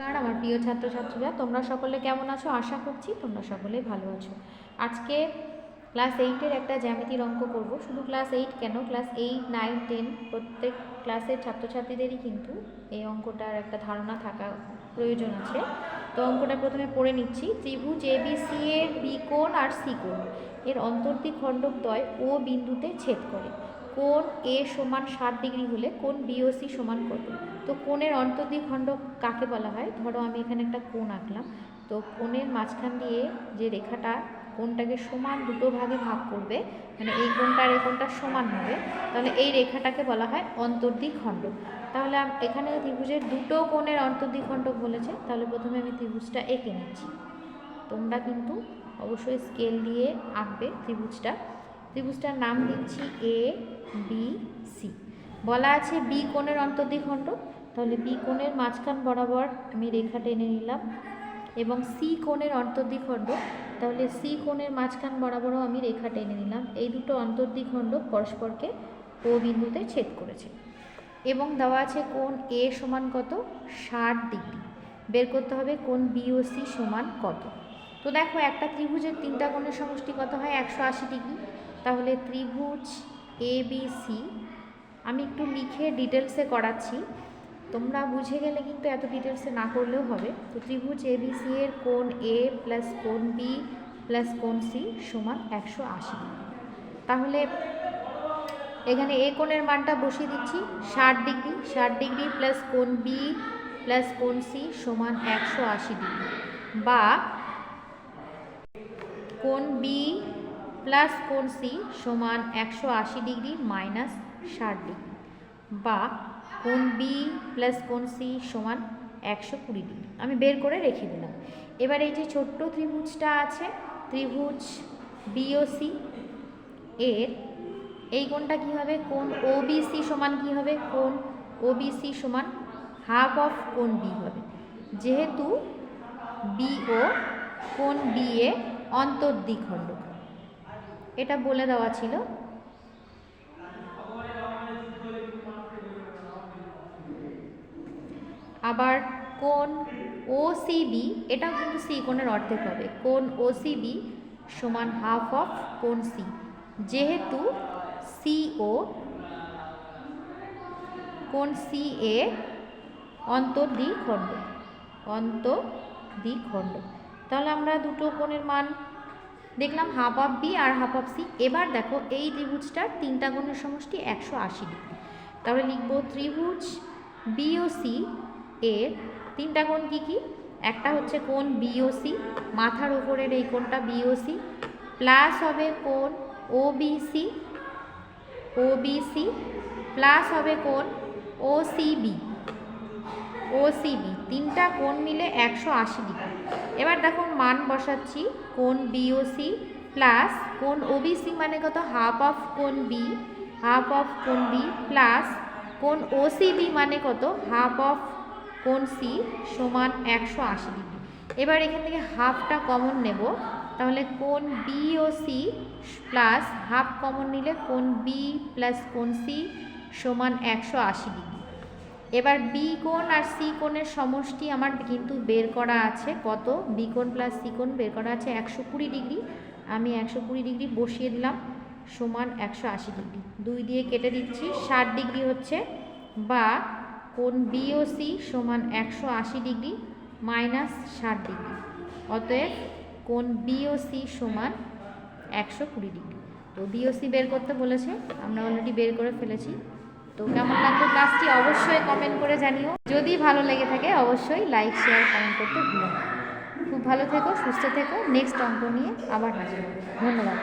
আর আমার প্রিয় ছাত্রছাত্রীরা, তোমরা সকলে কেমন আছো? আশা করছি তোমরা সকলে ভালো আছো। আজকে ক্লাস এইটের একটা জ্যামিতির অঙ্ক করব। শুধু ক্লাস এইট কেন? ক্লাস এইট নাইন টেন প্রত্যেক ক্লাসের ছাত্রছাত্রীদেরই কিন্তু এই অঙ্কটার একটা ধারণা থাকা প্রয়োজন আছে। তো অঙ্কটা প্রথমে পড়ে নিচ্ছি। ত্রিভুজ এ বি সি এর বি কোণ আর সি কোণ এর অন্তর্দি খণ্ডকদ্বয় ও বিন্দুতে ছেদ করে। কোণ এ সমান ষাট ডিগ্রি হলে কোণ বিওসি সমান কত? তো কোণের অন্তর্দ্বিখণ্ড কাকে বলা হয়? ধরো আমি এখানে একটা কোণ আঁকলাম। তো কোণের মাঝখান দিয়ে যে রেখাটা কোণটাকে সমান দুটো ভাগে ভাগ করবে মানে এই কোণটা আর এই কোণটা সমান হবে, তাহলে এই রেখাটাকে বলা হয় অন্তর্দ্বিখণ্ড। তাহলে এখানে ত্রিভুজের দুটো কোণের অন্তর্দ্বিখণ্ড বলেছে, তাহলে প্রথমে আমি ত্রিভুজটা এঁকে নিচ্ছি। তোমরা কিন্তু অবশ্যই স্কেল দিয়ে আঁকবে ত্রিভুজটা। ত্রিভুজটার নাম দিচ্ছি এ বি সি বলা আছে বি কোণের অন্তর্দ্বিখণ্ড। তাহলে বি কোণের মাঝখান বরাবর আমি রেখা টেনে নিলাম। এবং সি কোণের অন্তর্দ্বিখণ্ড। তাহলে সি কোণের মাঝখান বরাবরও আমি রেখা টেনে নিলাম। এই দুটো অন্তর্দ্বিখণ্ড পরস্পরকে ও বিন্দুতে ছেদ করেছে। এবং দেওয়া আছে কোণ এ সমান কত? ষাট ডিগ্রি। বের করতে হবে কোণ বিওসি সমান কত। তো দেখো একটা ত্রিভুজের তিনটা কোণের সমষ্টি কত হয়? একশো আশি ডিগ্রি। তাহলে ত্রিভুজ এ বি সি আমি একটু লিখে ডিটেলসে করাচ্ছি। তোমরা বুঝে গেলে কিন্তু এত ডিটেলসে না করলেও হবে। তো ত্রিভুজ এ বি সি এর কোণ এ প্লাস কোণ বি প্লাস কোণ সি সমান একশো আশি। তাহলে এখানে এ কোণের মানটা বসিয়ে দিচ্ছি, ষাট ডিগ্রি। ষাট ডিগ্রি প্লাস কোণ বি প্লাস কোণ সি সমান একশো আশি ডিগ্রি। বা কোণ বি প্লাস কোণ সি সমান একশো আশি ডিগ্রি মাইনাস ষাট ডিগ্রি বা কোণ বি প্লাস কোণ সি সমান একশো কুড়ি ডিগ্রি। আমি বের করে রেখে দিলাম। এবার এই যে ছোট্ট ত্রিভুজটা আছে, ত্রিভুজ বিওসি এর এই কোণটা কী হবে? কোণ ওবিসি সমান কী হবে? কোণ ওবিসি সমান হাফ অফ কোণ বি হবে। যেহেতু বিও কোণ বি এ অন্তর্দ্বিখণ্ড এটা বলে দেওয়া ছিল। আবার কোণ ওসিবি এটাও কিন্তু সি কোণের অর্ধেক হবে। কোণ ওসিবি সমান হাফ অফ কোন সি যেহেতু সিও কোন সি এ অন্তর্দ্বিখণ্ড অন্তর্দ্বিখণ্ড তাহলে আমরা দুটো কোণের মান দেখলাম হাফ অফ বি আর হাফ অফ সি এবার দেখো এই ত্রিভুজটার তিনটা গুণের সমষ্টি একশো আশি ডিগ্রি। তাহলে লিখব ত্রিভুজ বিওসি এর তিনটা কোণ কী কী? একটা হচ্ছে কোণ বিওসি মাথার উপরের এই কোণটা বিওসি প্লাস হবে কোণ ওবিসি ওবিসি প্লাস হবে কোণ ওসিবি ওসিবি তিনটা কোণ মিলে একশো আশি ডিগ্রি। এবার দেখো মান বসাচ্ছি, কোণ বিওসি প্লাস কোণ ওবিসি মানে কত? হাফ অফ কোণ বি হাফ অফ কোণ বি প্লাস কোণ ওসিবি মানে কত? হাফ অফ কোণ সি সমান একশো আশি ডিগ্রি। এবার এখান থেকে হাফটা কমন নেব, তাহলে কোণ বি ও সি প্লাস হাফ কমন নিলে কোণ বি প্লাস কোণ সি সমান একশো আশি ডিগ্রি। এবার বি কোণ আর সি কোণের সমষ্টি আমার কিন্তু বের করা আছে। কত? বি কোণ প্লাস সি কোণ বের করা আছে একশো কুড়ি ডিগ্রি। আমি একশো কুড়ি ডিগ্রি বসিয়ে দিলাম, সমান একশো আশি ডিগ্রি। দুই দিয়ে কেটে দিচ্ছি, ষাট ডিগ্রি হচ্ছে বা কোণ বি ও সি সমান একশো আশি ডিগ্রি মাইনাস ষাট ডিগ্রি। অতএব কোণ বি ও সি সমান একশো কুড়ি ডিগ্রি। তো বিওসি বের করতে বলেছে, আমরা অলরেডি বের করে ফেলেছি। তো কেমন লাগল ক্লাসটি অবশ্যই কমেন্ট করে জানিও। যদি ভালো লেগে থাকে অবশ্যই লাইক শেয়ার কমেন্ট করতে ভুলো খুব ভালো থেকো, সুস্থ থেকো। নেক্সট অঙ্ক নিয়ে আবার হাজির হবে। ধন্যবাদ।